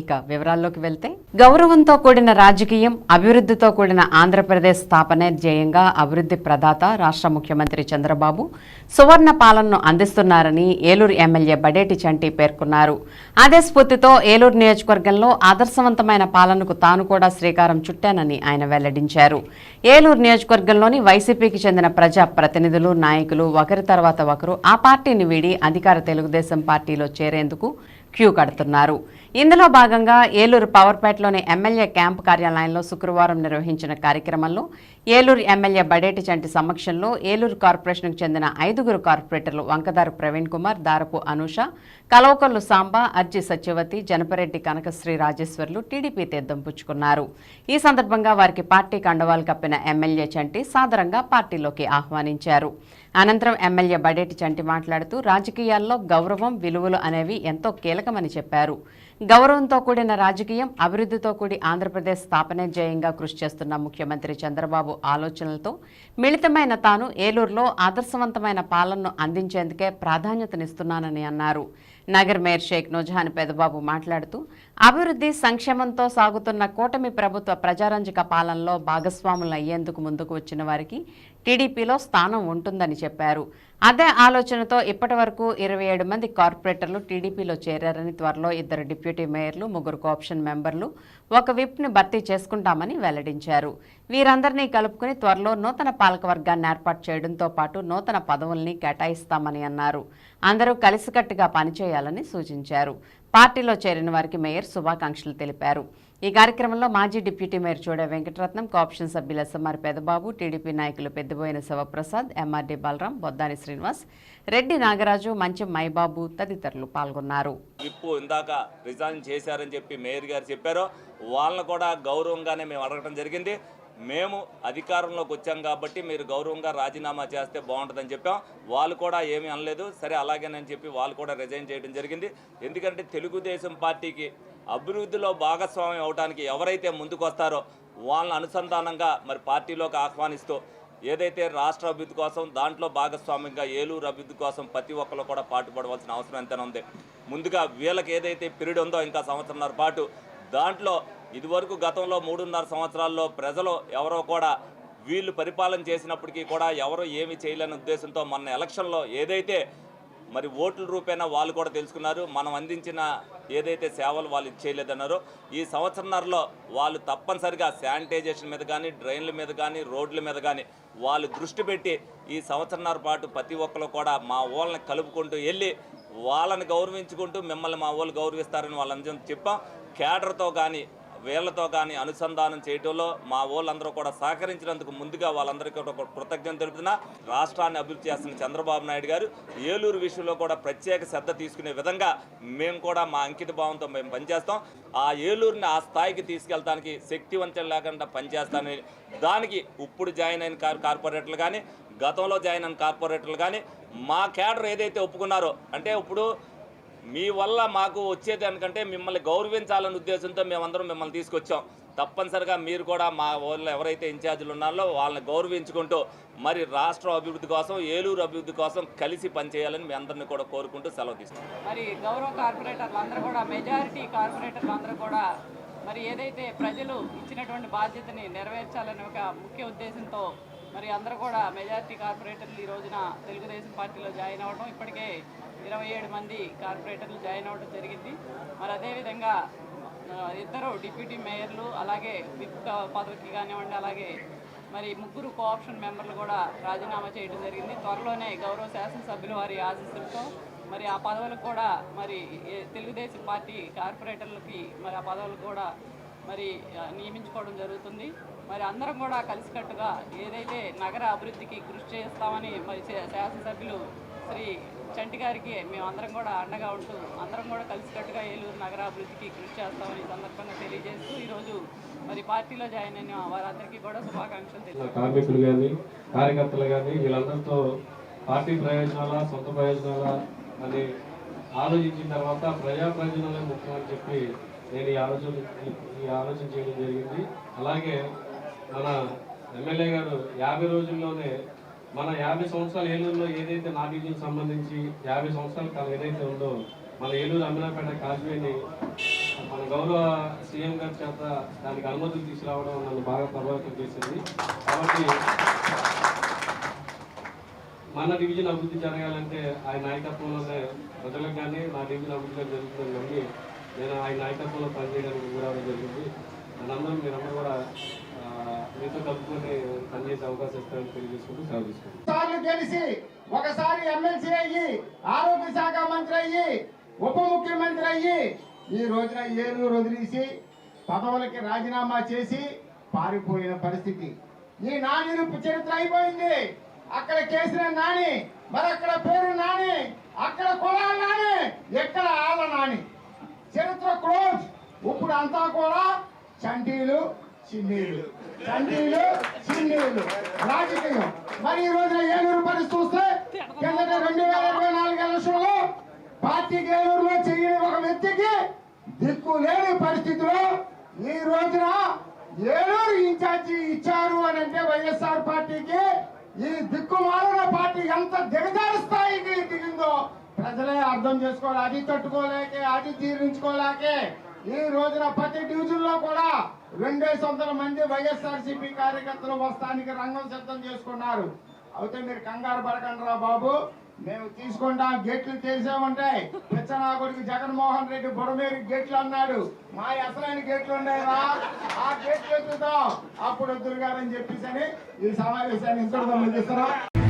ఇక వివరాల్లోకి వెళ్తే గౌరవంతో కూడిన రాజకీయం అభివృద్ధితో కూడిన ఆంధ్రప్రదేశ్ స్థాపనే ధ్యేయంగా అభివృద్ధి ప్రదాత రాష్ట్ర ముఖ్యమంత్రి చంద్రబాబు సువర్ణ పాలనను అందిస్తున్నారని ఏలూరు ఎమ్మెల్యే బడేటి చంటి పేర్కొన్నారు. అదే స్ఫూర్తితో ఏలూరు నియోజకవర్గంలో ఆదర్శవంతమైన పాలనకు తాను కూడా శ్రీకారం చుట్టానని ఆయన వెల్లడించారు. ఏలూరు నియోజకవర్గంలోని వైసీపీకి చెందిన ప్రజా ప్రతినిధులు నాయకులు ఒకరి తర్వాత ఒకరు ఆ పార్టీని వీడి అధికార తెలుగుదేశం పార్టీలో చేరేందుకు క్యూ కడుతున్నారు. ఇందులో భాగంగా ఏలూరు పవర్పేటలోని ఎమ్మెల్యే క్యాంపు కార్యాలయంలో శుక్రవారం నిర్వహించిన కార్యక్రమంలో ఏలూరు ఎమ్మెల్యే బడేటి చంటి సమక్షంలో ఏలూరు కార్పొరేషన్కు చెందిన ఐదుగురు కార్పొరేటర్లు వంకదారు ప్రవీణ్ కుమార్ దారపు అనూష కలవకొల్లు సాంబ అర్జీ సత్యవతి జనపరెడ్డి కనకశ్రీ రాజేశ్వర్లు టీడీపీ తీర్థం పుచ్చుకున్నారు. ఈ సందర్భంగా వారికి పార్టీ కండవాలు కప్పిన ఎమ్మెల్యే చంటి సాదరంగా పార్టీలోకి ఆహ్వానించారు. అనంతరం ఎమ్మెల్యే బడేటి చంటి మాట్లాడుతూ రాజకీయాల్లో గౌరవం విలువలు అనేవి ఎంతో కీలకమని చెప్పారు. గౌరవంతో కూడిన రాజకీయం అభివృద్ధితో కూడి ఆంధ్రప్రదేశ్ స్థాపనే జయంగా కృషి చేస్తున్న ముఖ్యమంత్రి చంద్రబాబు ఆలోచనలతో మిళితమైన తాను ఏలూరులో ఆదర్శవంతమైన పాలనను అందించేందుకే ప్రాధాన్యతనిస్తున్నానని అన్నారు. నగర్ మేయర్ షేక్ నూజహాన్ పెదబాబు మాట్లాడుతూ అభివృద్ధి సంక్షేమంతో సాగుతున్న కూటమి ప్రభుత్వ ప్రజారంజక పాలనలో భాగస్వాములు అయ్యేందుకు ముందుకు వచ్చిన వారికి టీడీపీలో స్థానం ఉంటుందని చెప్పారు. అదే ఆలోచనతో ఇప్పటి వరకు ఇరవై ఏడు మంది కార్పొరేటర్లు టీడీపీలో చేరారని త్వరలో ఇద్దరు డిప్యూటీ మేయర్లు ముగ్గురు కోఆప్షన్ మెంబర్లు ఒక విప్ని భర్తీ చేసుకుంటామని వెల్లడించారు. వీరందరినీ కలుపుకుని త్వరలో నూతన పాలకవర్గాన్ని ఏర్పాటు చేయడంతో పాటు నూతన పదవుల్ని కేటాయిస్తామని అన్నారు. అందరూ కలిసికట్టుగా పనిచేయాలని సూచించారు. పార్టీలో చేరిన వారికి మేయర్ శుభాకాంక్షలు తెలిపారు. ఈ కార్యక్రమంలో మాజీ డిప్యూటీ మేయర్ చూడ వెంకటరత్నం కాప్షన్ సభ్యుల ఎస్ఎంఆర్ పెదబాబు టీడీపీ నాయకులు పెద్దబోయిన శివప్రసాద్ ఎంఆర్డీ బలరాం బొద్దాని శ్రీనివాస్ రెడ్డి నాగరాజు మంచం మైబాబు తదితరులు పాల్గొన్నారు. విప్పు ఇందాక రిజైన్ చేశారని చెప్పి మేయర్ గారు చెప్పారో. వాళ్ళని కూడా గౌరవంగానే మేము అడగటం జరిగింది. మేము అధికారంలోకి వచ్చాం కాబట్టి మీరు గౌరవంగా రాజీనామా చేస్తే బాగుంటుందని చెప్పాం. వాళ్ళు కూడా ఏమీ అనలేదు. సరే అలాగేనని చెప్పి వాళ్ళు కూడా రిజైన్ చేయడం జరిగింది. ఎందుకంటే తెలుగుదేశం పార్టీకి అభివృద్ధిలో భాగస్వామ్యం అవడానికి ఎవరైతే ముందుకు వస్తారో వాళ్ళని అనుసంధానంగా మరి పార్టీలోకి ఆహ్వానిస్తూ ఏదైతే రాష్ట్ర అభివృద్ధి కోసం దాంట్లో భాగస్వామ్యంగా ఏలూరు అభివృద్ధి కోసం ప్రతి ఒక్కరు కూడా పాటుపడవలసిన అవసరం ఎంతైనా ఉంది. ముందుగా వీళ్ళకి ఏదైతే పీరియడ్ ఉందో ఇంకా సంవత్సరంన్నర పాటు దాంట్లో ఇదివరకు గతంలో మూడున్నర సంవత్సరాల్లో ప్రజలు ఎవరో కూడా వీళ్ళు పరిపాలన చేసినప్పటికీ కూడా ఎవరు ఏమి చేయలేని ఉద్దేశంతో మొన్న ఎలక్షన్లో ఏదైతే మరి ఓట్ల రూపేణా వాళ్ళు కూడా తెలుసుకున్నారు మనం అందించిన ఏదైతే సేవలు వాళ్ళు ఇచ్చేయలేదన్నారో ఈ సంవత్సరంలో వాళ్ళు తప్పనిసరిగా శానిటైజేషన్ మీద కానీ డ్రైన్ల మీద కానీ రోడ్ల మీద కానీ వాళ్ళు దృష్టి పెట్టి ఈ సంవత్సరంన్నర పాటు ప్రతి ఒక్కరు కూడా మా ఊళ్ళని కలుపుకుంటూ వెళ్ళి వాళ్ళని గౌరవించుకుంటూ మిమ్మల్ని మా వాళ్ళు గౌరవిస్తారని వాళ్ళందరం చెప్పాం. కేడర్తో కానీ వీళ్ళతో కానీ అనుసంధానం చేయటంలో మా వాళ్ళందరూ కూడా సహకరించినందుకు ముందుగా వాళ్ళందరికీ కూడా ఒక కృతజ్ఞత తెలుపుతున్నా. రాష్ట్రాన్ని అభివృద్ధి చేస్తున్న చంద్రబాబు నాయుడు గారు ఏలూరు విషయంలో కూడా ప్రత్యేక శ్రద్ధ తీసుకునే విధంగా మేము కూడా మా అంకిత భావంతో మేము పనిచేస్తాం. ఆ ఏలూరుని ఆ స్థాయికి తీసుకెళ్తానికి శక్తివంతం లేకుండా పనిచేస్తానని దానికి ఇప్పుడు జాయిన్ అయిన కార్పొరేటర్లు కానీ గతంలో జాయిన్ అయిన కార్పొరేటర్లు కానీ మా కేడర్ ఏదైతే ఒప్పుకున్నారో అంటే ఇప్పుడు మీ వల్ల మాకు వచ్చేదానికంటే మిమ్మల్ని గౌరవించాలనే ఉద్దేశంతో మేమందరం మిమ్మల్ని తీసుకొచ్చాం. తప్పనిసరిగా మీరు కూడా మా వాళ్ళు ఎవరైతే ఇన్ఛార్జీలు ఉన్నారో వాళ్ళని గౌరవించుకుంటూ మరి రాష్ట్ర అభివృద్ధి కోసం ఏలూరు అభివృద్ధి కోసం కలిసి పనిచేయాలని మీ అందరిని కూడా కోరుకుంటూ సెలవు తీసుకుంటాం. మరి గౌరవ కార్పొరేటర్లు అందరూ కూడా మెజారిటీ కార్పొరేటర్లు అందరూ కూడా మరి ఏదైతే ప్రజలు ఇచ్చినటువంటి బాధ్యతని నెరవేర్చాలనే ఒక ముఖ్య ఉద్దేశంతో మరి అందరూ కూడా మెజార్టీ కార్పొరేటర్లు ఈ రోజున తెలుగుదేశం పార్టీలో జాయిన్ అవ్వడం ఇప్పటికే ఇరవై ఏడు మంది కార్పొరేటర్లు జాయిన్ అవ్వడం జరిగింది. మరి అదేవిధంగా ఇద్దరు డిప్యూటీ మేయర్లు అలాగే విప్ పదవికి కానివ్వండి అలాగే మరి ముగ్గురు కోఆప్షన్ మెంబర్లు కూడా రాజీనామా చేయడం జరిగింది. త్వరలోనే గౌరవ శాసనసభ్యులు వారి ఆశీస్సులతో మరి ఆ పదవులకు కూడా మరి తెలుగుదేశం పార్టీ కార్పొరేటర్లకి మరి ఆ పదవులు కూడా మరి నియమించుకోవడం జరుగుతుంది. మరి అందరం కూడా కలిసికట్టుగా ఏదైతే నగర అభివృద్ధికి కృషి చేస్తామని మరి శాసనసభ్యులు శ్రీ చంటి గారికి మేమందరం కూడా అండగా ఉంటూ అందరం కూడా కలిసికట్టుగా ఏలూరు నగర అభివృద్ధికి కృషి చేస్తామని సందర్భంగా తెలియజేస్తూ ఈరోజు మరి పార్టీలో జాయిన్ అయిన వారందరికీ కూడా శుభాకాంక్షలు కార్మికులు కానీ కార్యకర్తలు కానీ వీళ్ళందరితో పార్టీ ప్రయోజనాల సొంత ప్రయోజనాల అని ఆలోచించిన తర్వాత ప్రజా ప్రయోజనాలే ముఖ్యమని చెప్పి నేను ఈ ఆలోచన ఈ ఆలోచన చేయడం జరిగింది. అలాగే మన ఎమ్మెల్యే గారు యాభై రోజుల్లోనే మన యాభై సంవత్సరాల ఏలూరులో ఏదైతే నాటికి సంబంధించి యాభై సంవత్సరాల కాలం ఏదైతే ఉందో మన ఏలూరు అమీనాపేట కాజ్వేని మన గౌరవ సీఎం గారి చేత దానికి అనుమతులు తీసుకురావడం నన్ను బాగా ప్రభావితం చేసింది. కాబట్టి మన డివిజన్ అభివృద్ధి జరగాలంటే ఆయన నాయకత్వంలోనే ప్రజలకు కానీ నా డివిజన్ అభివృద్ధి జరుగుతుందని నమ్మి నేను ఆయన నాయకత్వంలో పనిచేయడానికి కూడా జరిగింది. మనందరం మీరందరూ కూడా మీతో కలుపుకొని పనిచేసే అవకాశం ఇస్తారని తెలియజేసుకుంటూ సార్లు గెలిచి ఒకసారి ఎమ్మెల్సీ అయ్యి ఆరోగ్య శాఖ మంత్రి అయ్యి ఉప ముఖ్యమంత్రి అయ్యి ఈ రోజున ఏలూరు వదిలేసి పదవులకి రాజీనామా చేసి పారిపోయిన పరిస్థితి. ఈ నాని చరిత్ర అయిపోయింది. అక్కడ కేసిన నాని మరి అక్కడ పేరు నాని అక్కడ కులాల నాని ఎక్కడ ఆల నాని. చరిత్ర క్లోజ్. ఇప్పుడు అంతా కూడా చంటీలు చిన్నీళ్ళు చంటీలు చిన్నీళ్ళు రాజకీయం. మరి ఈ రోజున ఏలూరు పరిస్థితి చూస్తే కిందట రెండు వేల ఇరవై నాలుగు ఎలక్షన్లో పార్టీకి ఏలూరులో చేయని ఒక వ్యక్తికి దిక్కు లేని పరిస్థితిలో ఈ రోజున ఏలూరు ఇన్ఛార్జి ఇచ్చారు అని అంటే వైఎస్ఆర్ పార్టీకి ఈ దిక్కుమాలిన పార్టీ ఎంత దిగజారుస్తాయి? ప్రజలే అర్థం చేసుకోవాలి. అది తట్టుకోలేకే అది జీర్ణించుకోలేకే ఈ రోజున ప్రతి డివిజన్లో కూడా రెండేసి వందల మంది వైఎస్ఆర్ సిపి కార్యకర్తలు వస్తానికి రంగం సిద్ధం చేసుకున్నారు. అయితే మీరు కంగారు పడకండి రా బాబు. మేము తీసుకుంటాం. గేట్లు తెరిసామంటాయి పిచ్చనాగుడికి జగన్మోహన్ రెడ్డి బుడమేరు గేట్లు అన్నాడు. మా అసలైన గేట్లు ఉన్నాయిరా ఆ గేట్లు ఎత్తుతాం. అప్పుడు వద్దురు గారని చెప్పేసి ఈ సమావేశాన్ని ఇంతటితో ముగిస్తున్నాం.